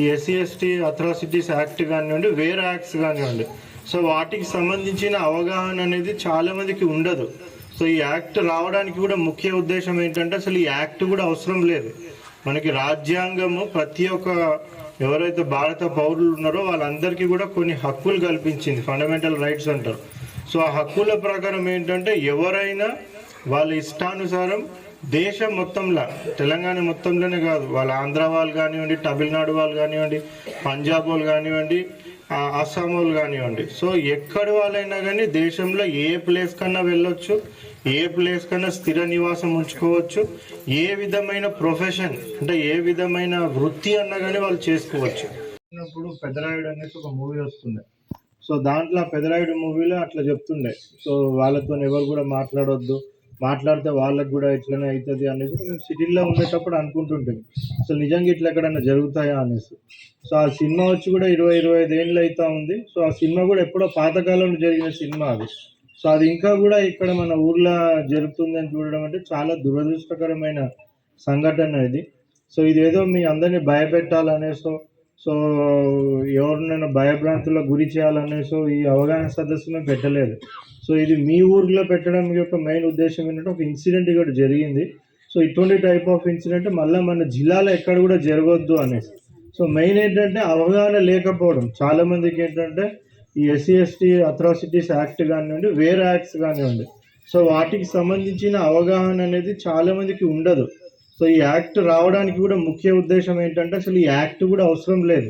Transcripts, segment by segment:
ఈ SC ST అథ్రాసిటీస్ act కానివ్వండి వేరే యాక్ట్స్ కానివ్వండి. సో వాటికి సంబంధించిన అవగాహన అనేది చాలామందికి ఉండదు. సో ఈ యాక్ట్ రావడానికి కూడా ముఖ్య ఉద్దేశం ఏంటంటే అసలు ఈ యాక్ట్ కూడా అవసరం లేదు. మనకి రాజ్యాంగము ప్రతి ఒక్క ఎవరైతే భారత పౌరులు ఉన్నారో వాళ్ళందరికీ కూడా కొన్ని హక్కులు కల్పించింది ఫండమెంటల్ రైట్స్ అంటారు. సో ఆ హక్కుల ప్రకారం ఏంటంటే ఎవరైనా వాళ్ళ ఇష్టానుసారం దేశం మొత్తంలో తెలంగాణ మొత్తంలోనే కాదు వాళ్ళ ఆంధ్ర వాళ్ళు కానివ్వండి తమిళనాడు వాళ్ళు కానివ్వండి పంజాబ్ వాళ్ళు కానివ్వండి అస్సాం వాళ్ళు కానివ్వండి. సో ఎక్కడి వాళ్ళైనా కానీ దేశంలో ఏ ప్లేస్ కన్నా వెళ్ళొచ్చు ఏ ప్లేస్ కన్నా స్థిర నివాసం ఉంచుకోవచ్చు ఏ విధమైన ప్రొఫెషన్ అంటే ఏ విధమైన వృత్తి అన్నా కానీ వాళ్ళు చేసుకోవచ్చు. చిన్నప్పుడు పెదరాయుడు అనేసి ఒక మూవీ వస్తుండే. సో దాంట్లో పెదరాయుడు మూవీలో అట్లా చెప్తుండే. సో వాళ్ళతో ఎవరు కూడా మాట్లాడొద్దు మాట్లాడితే వాళ్ళకి కూడా ఇట్లనే అవుతుంది అనేసి మేము సిటీల్లో ఉండేటప్పుడు అనుకుంటుంటాం. అసలు నిజంగా ఇట్లా ఎక్కడైనా జరుగుతాయా అనేసి. సో ఆ సినిమా వచ్చి కూడా ఇరవై ఇరవై ఐదు ఏళ్ళు అవుతా ఉంది. సో ఆ సినిమా కూడా ఎప్పుడో పాతకాలంలో జరిగిన సినిమా అది. సో అది ఇంకా కూడా ఇక్కడ మన ఊర్లో జరుగుతుంది అని చూడడం అంటే చాలా దురదృష్టకరమైన సంఘటన ఇది. సో ఇదేదో మీ అందరినీ భయపెట్టాలనేసో సో ఎవరినైనా భయభ్రాంతులకు గురి చేయాలనేసో ఈ అవగాహన సదస్సును పెట్టలేదు. సో ఇది మీ ఊర్లో పెట్టడం యొక్క మెయిన్ ఉద్దేశం ఏంటంటే ఒక ఇన్సిడెంట్ ఇక్కడ జరిగింది. సో ఇటువంటి టైప్ ఆఫ్ ఇన్సిడెంట్ మళ్ళీ మన జిల్లాలో ఎక్కడ కూడా జరగవద్దు అనేసి. సో మెయిన్ ఏంటంటే అవగాహన లేకపోవడం. చాలా మందికి ఏంటంటే ఈ ఎస్సీ ఎస్టీ అథ్రాసిటీస్ యాక్ట్ కానివ్వండి వేరే యాక్ట్స్ కానివ్వండి. సో వాటికి సంబంధించిన అవగాహన అనేది చాలామందికి ఉండదు. సో ఈ యాక్ట్ రావడానికి కూడా ముఖ్య ఉద్దేశం ఏంటంటే అసలు ఈ యాక్ట్ కూడా అవసరం లేదు.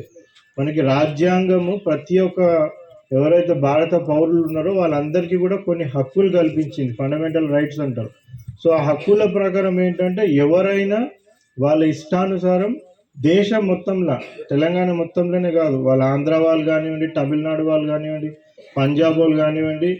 మనకి రాజ్యాంగము ప్రతి ఒక్క ఎవరైతే భారత పౌరులు ఉన్నారో వాళ్ళందరికీ కూడా కొన్ని హక్కులు కల్పించింది ఫండమెంటల్ రైట్స్ అంటారు. సో ఆ హక్కుల ప్రకారం ఏంటంటే ఎవరైనా వాళ్ళ ఇష్టానుసారం దేశం మొత్తంలో తెలంగాణ మొత్తంలోనే కాదు వాళ్ళ ఆంధ్ర వాళ్ళు కానివ్వండి తమిళనాడు వాళ్ళు కానివ్వండి పంజాబ్ వాళ్ళు కానివ్వండి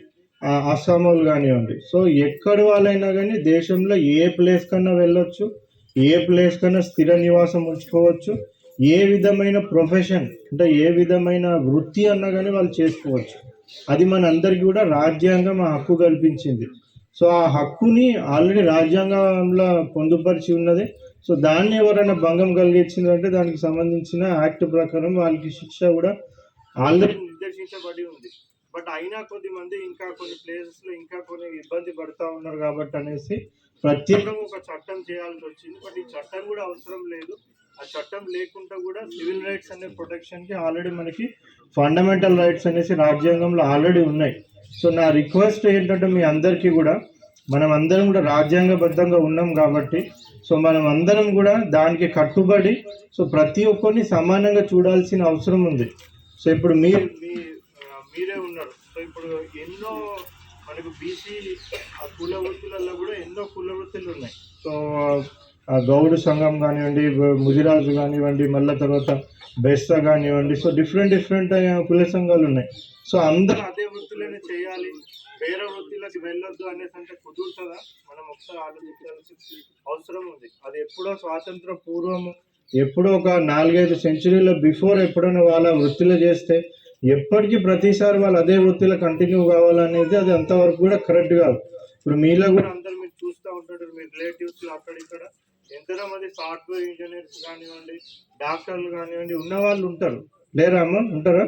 అస్సాం వాళ్ళు కానివ్వండి. సో ఎక్కడ వాళ్ళైనా కానీ దేశంలో ఏ ప్లేస్ కన్నా వెళ్ళొచ్చు. ఏ ప్లేస్ కన్నా స్థిర నివాసం ఉంచుకోవచ్చు. ఏ విధమైన ప్రొఫెషన్ అంటే ఏ విధమైన వృత్తి అన్నా కానీ వాళ్ళు చేసుకోవచ్చు. అది మన అందరికీ కూడా రాజ్యాంగం ఆ హక్కు కల్పించింది. సో ఆ హక్కుని ఆల్రెడీ రాజ్యాంగంలో పొందుపరిచి ఉన్నది. సో దాన్ని ఎవరైనా భంగం కలిగించిందంటే దానికి సంబంధించిన యాక్ట్ ప్రకారం వాళ్ళకి శిక్ష కూడా ఆల్రెడీ నిర్దేశించబడి ఉంది. బట్ అయినా కొద్ది మంది ఇంకా కొన్ని ప్లేసెస్లో ఇంకా కొన్ని ఇబ్బంది పడుతూ ఉన్నారు కాబట్టి అనేసి ప్రత్యేకంగా ఒక చట్టం చేయాల్సి వచ్చింది. బట్ ఈ చట్టం కూడా అవసరం లేదు. ఆ చట్టం లేకుండా కూడా సివిల్ రైట్స్ అనే ప్రొటెక్షన్కి ఆల్రెడీ మనకి ఫండమెంటల్ రైట్స్ అనేసి రాజ్యాంగంలో ఆల్రెడీ ఉన్నాయి. సో నా రిక్వెస్ట్ ఏంటంటే మీ అందరికీ కూడా మనం అందరం కూడా రాజ్యాంగబద్ధంగా ఉన్నాం కాబట్టి సో మనం అందరం కూడా దానికి కట్టుబడి సో ప్రతి ఒక్కరిని సమానంగా చూడాల్సిన అవసరం ఉంది. సో ఇప్పుడు మీరు మీ మీరే ఉన్నారు. సో ఇప్పుడు ఎన్నో మనకు బీసీ కుల వృత్తులలో కూడా ఎన్నో కుల వృత్తులు ఉన్నాయి. సో ఆ గౌడు సంఘం కానివ్వండి ముదిరాజు కానివ్వండి మళ్ళీ తర్వాత బెస్త కానివ్వండి సో డిఫరెంట్ డిఫరెంట్ కుల సంఘాలు ఉన్నాయి. సో అందరూ అదే వృత్తులనే చేయాలి. వేరే వృత్తిలోకి వెళ్ళొద్దు అనేసి అంటే కుదురుతుందా? మనం ఒకసారి ఆలోచించాల్సిన అవసరం ఉంది. అది ఎప్పుడో స్వాతంత్ర పూర్వము ఎప్పుడో ఒక నాలుగైదు సెంచురీల బిఫోర్ ఎప్పుడైనా వాళ్ళ వృత్తిలో చేస్తే ఎప్పటికీ ప్రతిసారి వాళ్ళు అదే వృత్తిలో కంటిన్యూ కావాలనేది అది అంతవరకు కూడా కరెక్ట్ కాదు. ఇప్పుడు మీలో కూడా అందరు మీరు చూస్తూ ఉంటారు మీ రిలేటివ్స్ అక్కడ ఇక్కడ. ఎంతలో మంది సాఫ్ట్వేర్ ఇంజనీర్స్ కానివ్వండి డాక్టర్లు కానివ్వండి ఉన్న వాళ్ళు ఉంటారు. లేరా అమ్మ? ఉంటారా?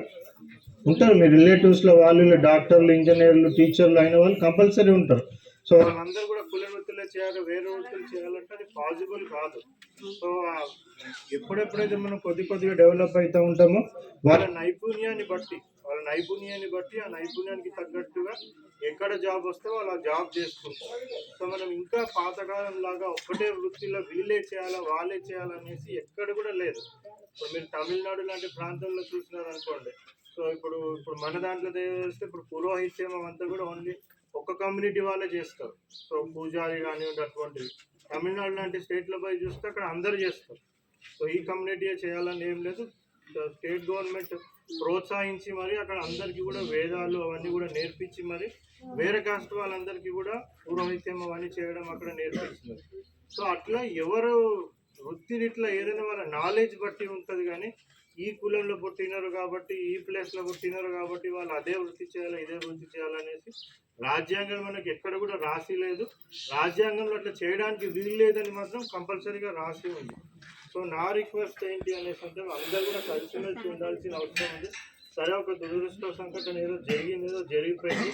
ఉంటారు. మీ రిలేటివ్స్లో వాళ్ళు డాక్టర్లు ఇంజనీర్లు టీచర్లు అయిన వాళ్ళు కంపల్సరీ ఉంటారు. సో వాళ్ళందరూ కూడా కుల వృత్తులే చేయాలి వేరే వృత్తులు చేయాలంటే అది పాసిబుల్ కాదు. సో ఎప్పుడెప్పుడైతే మనం కొద్ది కొద్దిగా డెవలప్ అవుతూ ఉంటామో వాళ్ళ నైపుణ్యాన్ని బట్టి వాళ్ళ నైపుణ్యాన్ని బట్టి ఆ నైపుణ్యానికి తగ్గట్టుగా ఎక్కడ జాబ్ వస్తే వాళ్ళు ఆ జాబ్ చేసుకుంటారు. సో మనం ఇంకా పాతకాలం లాగా ఒక్కటే వృత్తిలో వీళ్ళే చేయాలా వాళ్ళే చేయాలనేసి ఎక్కడ కూడా లేదు. ఇప్పుడు మీరు తమిళనాడు లాంటి ప్రాంతంలో చూసినారనుకోండి సో ఇప్పుడు ఇప్పుడు మన దాంట్లో చేస్తే ఇప్పుడు పురోహిత్యం అంతా కూడా ఓన్లీ ఒక కమ్యూనిటీ వాళ్ళే చేస్తారు. సో పూజారి కానివ్వండి అటువంటివి. తమిళనాడు లాంటి స్టేట్లో పోయి చూస్తే అక్కడ అందరూ చేస్తారు. సో ఈ కమ్యూనిటీ చేయాలని ఏం లేదు. స్టేట్ గవర్నమెంట్ ప్రోత్సహించి మరి అక్కడ అందరికీ కూడా వేదాలు అవన్నీ కూడా నేర్పించి మరి వేరే కాస్ట్ వాళ్ళందరికీ కూడా పురోహిత్యం అవన్నీ చేయడం అక్కడ నేర్పించినారు సో అట్లా ఎవరు వృత్తి ఇట్లా ఏదైనా వాళ్ళ నాలెడ్జ్ బట్టి ఉంటుంది కానీ ఈ కులంలో పుట్టినారు కాబట్టి ఈ ప్లేస్లో పుట్టినారు కాబట్టి వాళ్ళు అదే వృత్తి చేయాలి ఇదే వృత్తి చేయాలనేసి రాజ్యాంగం మనకి ఎక్కడ కూడా రాసి లేదు. రాజ్యాంగంలో అట్లా చేయడానికి వీలు లేదని మాత్రం కంపల్సరీగా రాసి ఉంది. సో నా రిక్వెస్ట్ ఏంటి అనేసి అంటే అందరూ కూడా కలిసిమెలిసి ఉండాల్సిన అవసరం ఉంది. సరే ఒక దురదృష్ట సంఘటన ఏదో జరిగింది ఏదో జరిగిపోయింది.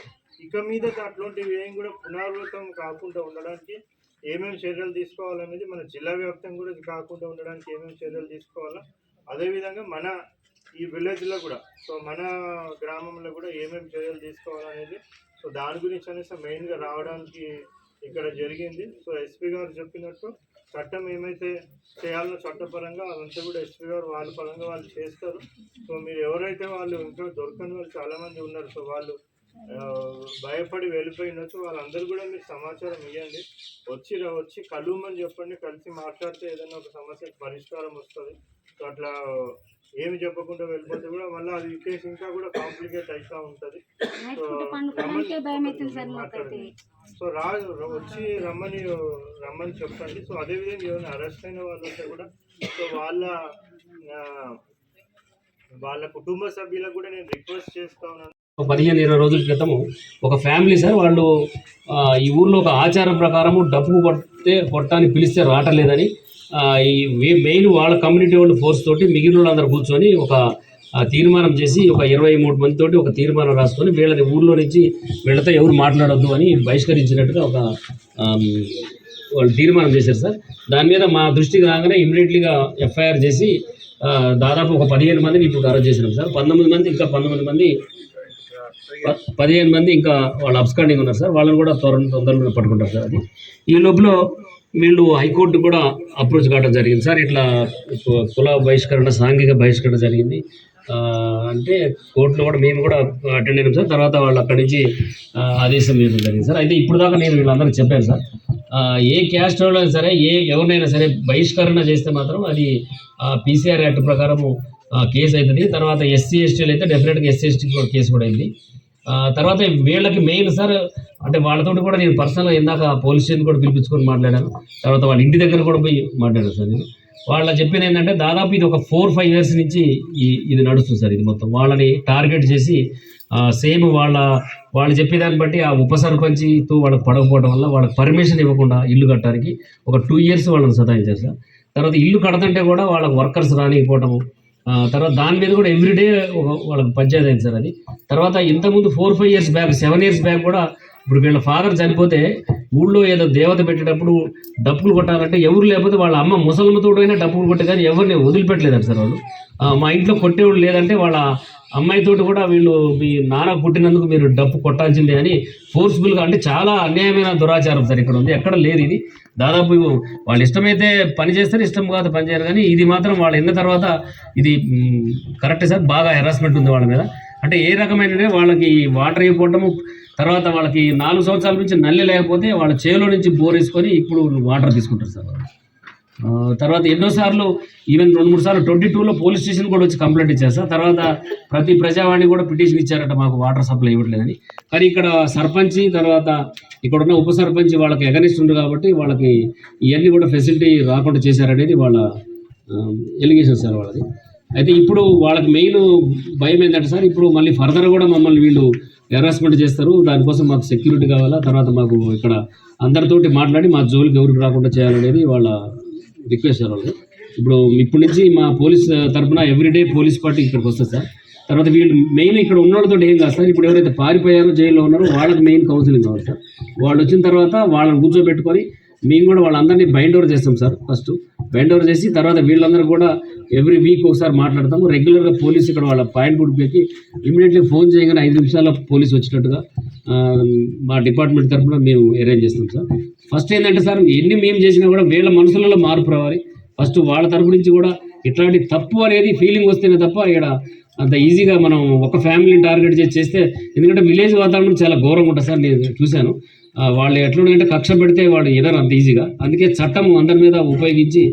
ఇక మీద అట్లాంటివి ఏం కూడా పునరావృతం కాకుండా ఉండడానికి ఏమేమి చర్యలు తీసుకోవాలనేది మన జిల్లా వ్యాప్తంగా కూడా ఇది కాకుండా ఉండడానికి ఏమేమి చర్యలు తీసుకోవాలా? అదేవిధంగా మన ఈ విలేజ్లో కూడా సో మన గ్రామంలో కూడా ఏమేమి చర్యలు తీసుకోవాలనేది సో దాని గురించి అనేసి మెయిన్గా రావడానికి ఇక్కడ జరిగింది. సో ఎస్పీ గారు చెప్పినట్టు చట్టం ఏమైతే చేయాలో చట్టపరంగా అదంతా కూడా ఎస్పీ గారు వాళ్ళ పరంగా వాళ్ళు చేస్తారు. సో మీరు ఎవరైతే వాళ్ళు ఇంకా దొరకని వాళ్ళు చాలామంది ఉన్నారు. సో వాళ్ళు భయపడి వెళ్ళిపోయినట్టు వాళ్ళందరూ కూడా మీరు సమాచారం ఇవ్వండి వచ్చి వచ్చి కలుమని చెప్పండి. కలిసి మాట్లాడితే ఏదైనా ఒక సమస్యకు పరిష్కారం వస్తుంది. సో అట్లా ఏమి చెప్పకుండా వెళ్ళిపోతే కూడా మళ్ళీ అది కేసు ఇంకా కూడా కాంప్లికేట్ అవుతూ ఉంటుంది. సో పండుకోవడానికే భయం అవుతుంది సార్ మాకైతే. సో రా వచ్చి రమ్మని రమ్మని చెప్పండి. సో అదేవిధంగా ఏమైనా అరెస్ట్ అయిన వాళ్ళు ఉంటే కూడా సో వాళ్ళ వాళ్ళ కుటుంబ సభ్యులకు కూడా నేను రిక్వెస్ట్ చేస్తా ఉన్నాను. పదిహేను ఇరవై రోజుల క్రితము ఒక ఫ్యామిలీ సార్ వాళ్ళు ఈ ఊర్లో ఒక ఆచారం ప్రకారము డబ్బు కొడితే కొట్టడానికి పిలిస్తే రావట్లేదని ఆ, ఈ మెయిన్ వాళ్ళ కమ్యూనిటీ వాళ్ళు ఫోర్స్ తోటి మిగిలిన వాళ్ళందరూ కూర్చొని ఒక తీర్మానం చేసి ఒక ఇరవై మూడు మంది తోటి ఒక తీర్మానం రాసుకొని వీళ్ళని ఊళ్ళో నుంచి వీళ్ళతో ఎవరు మాట్లాడొద్దు అని బహిష్కరించినట్టుగా ఒక వాళ్ళు తీర్మానం చేశారు సార్. దాని మీద మా దృష్టికి రాగానే ఇమ్మీడియట్లీగా ఎఫ్ఐఆర్ చేసి దాదాపు ఒక పదిహేను మందిని ఇప్పుడు అరెస్ట్ చేసినాం సార్. పంతొమ్మిది మంది ఇంకా పంతొమ్మిది మంది ప- పదిహేను మంది ఇంకా వాళ్ళు అబ్స్కాండింగ్ ఉన్నారు సార్. వాళ్ళని కూడా త్వర తొందరలో పట్టుకుంటారు సార్ అది. ఈ లోపల వీళ్ళు హైకోర్టు కూడా అప్రోచ్ కావడం జరిగింది. సార్ ఇట్లా కు- కుల బహిష్కరణ సాంఘిక బహిష్కరణ జరిగింది. అంటే కోర్టులో కూడా మేము కూడా అటెండ్ అయినాం సార్. తర్వాత వాళ్ళు అక్కడి నుంచి ఆదేశం ఇవ్వడం జరిగింది సార్. అయితే ఇప్పుడు దాకా నేను వీళ్ళందరూ చెప్పాను సార్. ఏ క్యాస్ట్ వాళ్ళు అయినా సరే ఏ ఎవరినైనా సరే బహిష్కరణ చేస్తే మాత్రం అది పీసీఆర్ యాక్ట్ ప్రకారము కేసు అవుతుంది తర్వాత ఎస్సీ ఎస్టీలు అయితే డెఫినెట్గా ఎస్సీ ఎస్టీ కూడా కేసు కూడా అయింది. తర్వాత వీళ్ళకి మెయిన్ సార్ అంటే వాళ్ళతోటి కూడా నేను పర్సనల్గా ఇందాక పోలీస్ స్టేషన్ కూడా పిలిపించుకొని మాట్లాడాను. తర్వాత వాళ్ళ ఇంటి దగ్గర కూడా పోయి మాట్లాడాను సార్ నేను. వాళ్ళ చెప్పింది ఏంటంటే దాదాపు ఇది ఒక ఫోర్ ఫైవ్ ఇయర్స్ నుంచి ఈ ఇది నడుస్తుంది సార్ ఇది మొత్తం. వాళ్ళని టార్గెట్ చేసి సేమ్ వాళ్ళ వాళ్ళు చెప్పేదాన్ని బట్టి ఆ ఉప సర్పంచ్తో వాళ్ళకి పడకపోవడం వల్ల వాళ్ళకి పర్మిషన్ ఇవ్వకుండా ఇల్లు కట్టడానికి ఒక టూ ఇయర్స్ వాళ్ళని సతాయించారు సార్. తర్వాత ఇల్లు కడతంటే కూడా వాళ్ళకి వర్కర్స్ రానికపోవడము తర్వాత దాని మీద కూడా ఎవ్రీడే వాళ్ళకి పంచాయతీ అయింది సార్ అది. తర్వాత ఇంతకుముందు four five years back seven years back కూడా ఇప్పుడు వీళ్ళ ఫాదర్ చనిపోతే ఊళ్ళో ఏదో దేవత పెట్టేటప్పుడు డప్పులు కొట్టాలంటే ఎవరు లేకపోతే వాళ్ళ అమ్మ ముసలమ్మతోడైనా అయినా డప్పులు కొట్టే కానీ ఎవరిని వదిలిపెట్టలేదంట సార్ వాళ్ళు. మా ఇంట్లో కొట్టేవాళ్ళు లేదంటే వాళ్ళ అమ్మాయితోటి కూడా వీళ్ళు మీ నాన్న పుట్టినందుకు మీరు డప్పు కొట్టాల్సిందే అని ఫోర్స్ఫుల్గా అంటే చాలా అన్యాయమైన దురాచారం సార్ ఇక్కడ ఉంది. ఎక్కడ లేదు ఇది. దాదాపు వాళ్ళు ఇష్టమైతే పని చేస్తారు ఇష్టం కాదు పని చేయరు కానీ ఇది మాత్రం వాళ్ళు ఎన్న తర్వాత ఇది కరెక్ట్ సార్. బాగా హెరాస్మెంట్ ఉంది వాళ్ళ మీద. అంటే ఏ రకమైన వాళ్ళకి వాటర్ అయిపోవటము తర్వాత వాళ్ళకి నాలుగు సంవత్సరాల నుంచి నల్లి లేకపోతే వాళ్ళ చేలో నుంచి బోర్ వేసుకొని ఇప్పుడు వాటర్ తీసుకుంటారు సార్ తర్వాత ఎన్నోసార్లు ఈవెన్ రెండు మూడు సార్లు ట్వంటీ టూలో పోలీస్ స్టేషన్ కూడా వచ్చి కంప్లైంట్ ఇచ్చారు సార్. తర్వాత ప్రతి ప్రజావాణి కూడా పిటిషన్ ఇచ్చారట మాకు వాటర్ సప్లై ఇవ్వట్లేదని. కానీ ఇక్కడ సర్పంచ్ తర్వాత ఇక్కడ ఉన్న ఉప సర్పంచ్ వాళ్ళకి ఎగనిస్ట్ ఉంది కాబట్టి వాళ్ళకి ఇవన్నీ కూడా ఫెసిలిటీ రాకుండా చేశారనేది వాళ్ళ ఎలిగేషన్ సార్ వాళ్ళది. అయితే ఇప్పుడు వాళ్ళకి మెయిన్ భయం ఏంటంటే సార్ ఇప్పుడు మళ్ళీ ఫర్దర్ కూడా మమ్మల్ని వీళ్ళు హెరాస్మెంట్ చేస్తారు. దానికోసం మాకు సెక్యూరిటీ కావాలా? తర్వాత మాకు ఇక్కడ అందరితోటి మాట్లాడి మా జోలికి ఎవరికి రాకుండా చేయాలనేది వాళ్ళ రిక్వెస్ట్ సార్ వాళ్ళు ఇప్పుడు ఇప్పటి నుంచి మా పోలీస్ తరఫున ఎవ్రీడే పోలీస్ పార్టీ ఇక్కడికి వస్తుంది సార్. తర్వాత వీళ్ళు మెయిన్ ఇక్కడ ఉన్నోళ్ళతో ఏం కాదు సార్. ఇప్పుడు ఎవరైతే పారిపోయారో జైల్లో ఉన్నారో వాళ్ళకి మెయిన్ కౌన్సిలింగ్ కావాలి సార్. వాళ్ళు వచ్చిన తర్వాత వాళ్ళని కూర్చోబెట్టుకొని మేము కూడా వాళ్ళందరినీ బైండ్ ఓవర్ చేస్తాం సార్ ఫస్ట్ బెండ్ ఓవర్ చేసి తర్వాత వీళ్ళందరూ కూడా ఎవ్రీ వీక్ ఒకసారి మాట్లాడతాము. రెగ్యులర్గా పోలీస్ ఇక్కడ వాళ్ళ పాయింట్ గుడి ఇమీడియట్లీ ఫోన్ చేయగానే ఐదు నిమిషాల్లో పోలీస్ వచ్చినట్టుగా మా డిపార్ట్మెంట్ తరఫున మేము అరేంజ్ చేస్తాం సార్. ఫస్ట్ ఏంటంటే సార్ ఎన్ని మేము చేసినా కూడా వీళ్ళ మనసులలో మార్పు రావాలి. ఫస్ట్ వాళ్ళ తరపు నుంచి కూడా ఇట్లాంటి తప్పు అనేది ఫీలింగ్ వస్తేనే తప్ప ఇక్కడ అంత ఈజీగా మనం ఒక ఫ్యామిలీని టార్గెట్ చేసి చేస్తే ఎందుకంటే విలేజ్ వాతావరణం చాలా ఘోరంగా ఉంటుంది సార్ నేను చూశాను. వాళ్ళు ఎట్లుందంటే కక్ష పెడితే వాళ్ళు ఎదరు అంత ఈజీగా. అందుకే చట్టం అందరి మీద ఉపయోగించి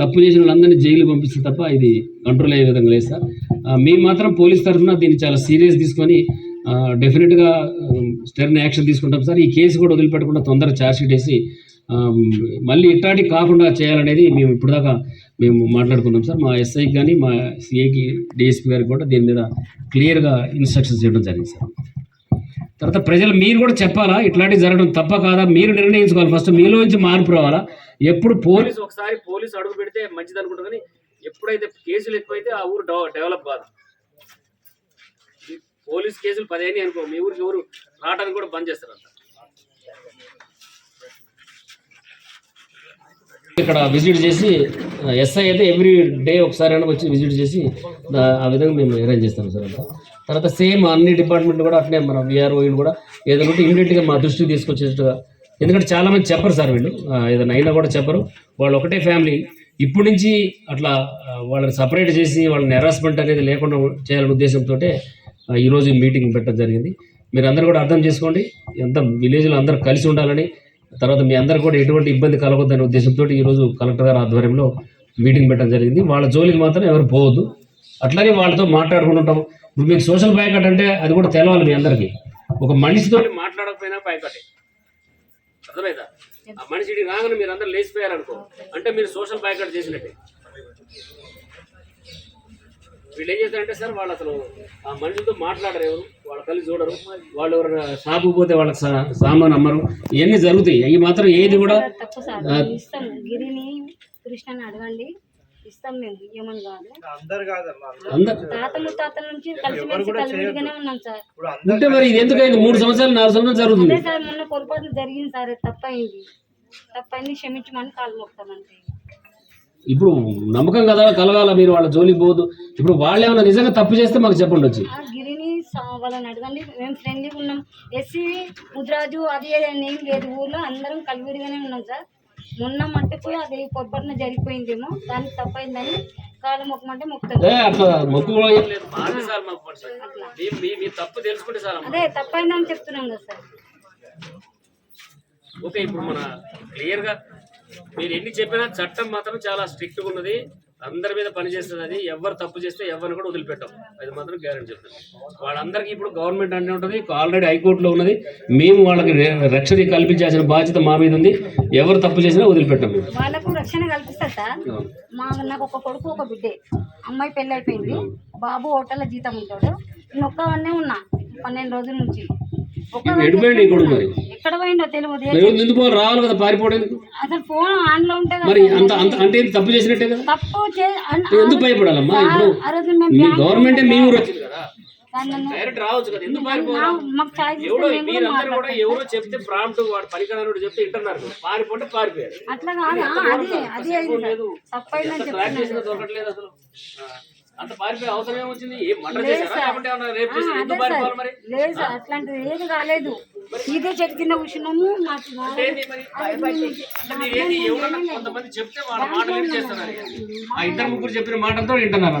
తప్పు చేసిన వాళ్ళందరినీ జైలు పంపిస్తే తప్ప ఇది కంట్రోల్ అయ్యే విధంగా లేదు సార్. మేము మాత్రం పోలీస్ తరఫున దీన్ని చాలా సీరియస్ తీసుకొని డెఫినెట్గా స్టెర్న్ యాక్షన్ తీసుకుంటాం సార్. ఈ కేసు కూడా వదిలిపెట్టకుండా తొందరగా ఛార్జ్షీట్ వేసి మళ్ళీ ఇట్లాంటి కాకుండా చేయాలనేది మేము ఇప్పటిదాకా మేము మాట్లాడుకున్నాం సార్. మా ఎస్ఐకి కానీ మా సిఐకి డిఎస్పీ గారికి కూడా దీని మీద క్లియర్గా ఇన్స్ట్రక్షన్స్ ఇవ్వడం జరిగింది సార్. తర్వాత ప్రజలు మీరు కూడా చెప్పాలా ఇట్లాంటివి జరగడం తప్ప కాదా? మీరు నిర్ణయించుకోవాలి. ఫస్ట్ మీలో నుంచి మార్పు రావాలా? ఎప్పుడు పోలీసు ఒకసారి పోలీసు అడుగు పెడితే మంచిది అనుకుంటారు కానీ ఎప్పుడైతే కేసులు ఎక్కువైతే ఆ ఊరు డెవ- డెవలప్ కాదు. పోలీస్ కేసులు పదిహేను అనుకో మీ ఊరికి ఎవరు రావడానికి కూడా బంద్ చేస్తారు అంత. ఇక్కడ విజిట్ చేసి ఎస్ఐ అయితే ఎవ్రీ డే ఒకసారి అయినా వచ్చి విజిట్ చేసి ఆ విధంగా మేము అరేంజ్ చేస్తాం సార్ అంతా. తర్వాత సేమ్ అన్ని డిపార్ట్మెంట్ కూడా అట్లే మన విఆర్ఓ కూడా ఏదైనా ఉంటే ఇమీడియట్గా మా దృష్టికి తీసుకొచ్చేట్టుగా ఎందుకంటే చాలా మంది చెప్పరు సార్ వీళ్ళు. ఏదైనా అయినా కూడా చెప్పరు. వాళ్ళు ఒకటే ఫ్యామిలీ ఇప్పటి నుంచి అట్లా వాళ్ళని సపరేట్ చేసి వాళ్ళని హెరాస్మెంట్ అనేది లేకుండా చేయాలనే ఉద్దేశంతో ఈరోజు మీటింగ్ పెట్టడం జరిగింది. మీరు అందరూ కూడా అర్థం చేసుకోండి. ఎంత విలేజ్లో అందరూ కలిసి ఉండాలని తర్వాత మీ అందరు కూడా ఎటువంటి ఇబ్బంది కలగొద్దనే ఉద్దేశంతో ఈరోజు కలెక్టర్ గారి ఆధ్వర్యంలో మీటింగ్ పెట్టడం జరిగింది. వాళ్ళ జోలికి మాత్రం ఎవరు పోవద్దు. అట్లాగే వాళ్ళతో మాట్లాడుకుంటుంటాం ఇప్పుడు మీకు సోషల్ బైకట్ అంటే అది కూడా తెలవాలి మీ అందరికీ. ఒక మనిషితో మాట్లాడకపోయినా బైకటే అర్థమైందా? ఆ మనిషికి రాగానే మీరు అందరు లేచిపోయారనుకో. అంటే మీరు సోషల్ బైకట్ చేసినట్టే. వీళ్ళు ఏం చేస్తారంటే సార్ వాళ్ళు అసలు ఆ మనుషులతో మాట్లాడరు ఎవరు వాళ్ళ కలిసి చూడరు వాళ్ళు ఎవరు షాపు పోతే వాళ్ళకి సామాన్ అమ్మరు. ఇవన్నీ జరుగుతాయి. అవి మాత్రం ఏది కూడా తప్పు సార్ ఇస్తాం. గిరిని కృష్ణని అడగండి. ఇస్తాం మేము ఏమని కాదు. అందరు కాదమ్మా అందరు తాత ముత్తాతల నుంచి కలిసిమెలిసి కలివిడిగానే ఉన్నాం సార్. ఉంటే మరి ఇది ఎందుకైంది మూడు సంవత్సరాలు నాలుగు సంవత్సరాలు జరుగుతుంది. అదే సార్ మొన్న పొరపాటు జరిగింది సార్ తప్పైంది. తప్పైంది క్షమించమని కాలు మొక్తామంతే ఇప్పుడు నమ్మకం కదా కలగాల మీరు వాళ్ళ జోలికి పోదు ఇప్పుడు వాళ్ళు ఏమైనా నిజంగా తప్పు చేస్తే మాకు చెప్పండి వచ్చి. గిరిని వాళ్ళని అడగండి. మేము ఫ్రెండ్లీగా ఉన్నాం. ఎస్సీ ముద్రాజు అది ఏం లేదు. ఊర్లో అందరం కలివిడిగానే ఉన్నాం సార్. మొన్న మట్టిపోయి అది పొరపాటున జరిగిపోయిందేమో. దానికి తప్పైందని కాలు మొక్కమంటే మొక్కుతాం. ఏ అట్లా మొక్కు ఏం లేదు. మాది సార్ మాకు పని సార్. మీ- మీ- మీ తప్పు తెలుసుకుంటే సార్ అమ్మ. అదే తప్పైందని చెప్తున్నాం కదా సార్. ఓకే ఇప్పుడు మన క్లియర్గా మీరు ఎన్ని చెప్పినా చట్టం మాత్రం చాలా స్ట్రిక్ట్గా ఉన్నది. అందరి మీద పనిచేస్తుంది అది. ఎవరు తప్పు చేస్తే ఎవరిని కూడా వదిలిపెట్టాం. అది మాత్రం గ్యారెంటీ చెప్తాను. వాళ్ళందరికీ ఇప్పుడు గవర్నమెంట్ అంటే ఉంటుంది. ఆల్రెడీ హైకోర్టులో ఉన్నది. మేము వాళ్ళకి రక్షణ కల్పించాల్సిన బాధ్యత మా మీద ఉంది. ఎవరు తప్పు చేసినా వదిలిపెట్టాం వాళ్ళకు రక్షణ కల్పిస్తారు సార్. మా నాకు ఒక కొడుకు ఒక బిడ్డే. అమ్మాయి పెళ్ళి అయిపోయింది. బాబు హోటల్లో జీతం ఉంటాడు. నేను ఒక్కవన్నే ఉన్నా పన్నెండు రోజుల నుంచి. ఒక్కదాన్నే ఎడిపోయింది ఈ కొడుకు మరి. ఎక్కడ పోయిందో తెలియదు? రావాలి కదా పారిపోవడం ఎందుకు? అసలు ఫోన్ ఆన్లో ఉంటే మరి అంత అంత అంటే? తప్పు చేసినట్టే కదా? తప్పు ఎందుకు భయపడాలమ్మా? ఇప్పుడు గవర్నమెంటే మీ ఊరు వచ్చింది కదా? సార్ నన్ను డైరెక్ట్ రావచ్చు కదా ఎందుకు నా- మాకు ఛాయ్ ఇస్తే ఎవడో మేము కూడా మీరందరూ కూడా మాట్లాడతాం. ఎవరో చెప్తే ప్రాంప్ట్ వాడు పనికరాడు చెప్తే ఇంటున్నారు పారిపోతే పారిపోయారు. అట్లా కాదు. అదే అదే చెప్తున్నాను దొరకట్లేదు అసలు. అంత పారిపోయే అవసరం ఏమొచ్చింది? ఏం మర్డర్ లేదు చేశారా? సార్. లేకుంటే ఏమన్నా రేపు ఆ, చేసి అదే ఎందుకు సార్. పారిపోవాలి మరి? లేదు సార్ అట్లాంటిది ఏది కాలేదు. ఇదే మరి? అంటే ఏంది? ఎవరన్నా కొంతమంది చెప్తే వాళ్ళ మాటలు ఏం చేస్తున్నారు ఇక. ఆ ఇద్దరు ముగ్గురు చెప్పిన మాటలతో వింటున్నారు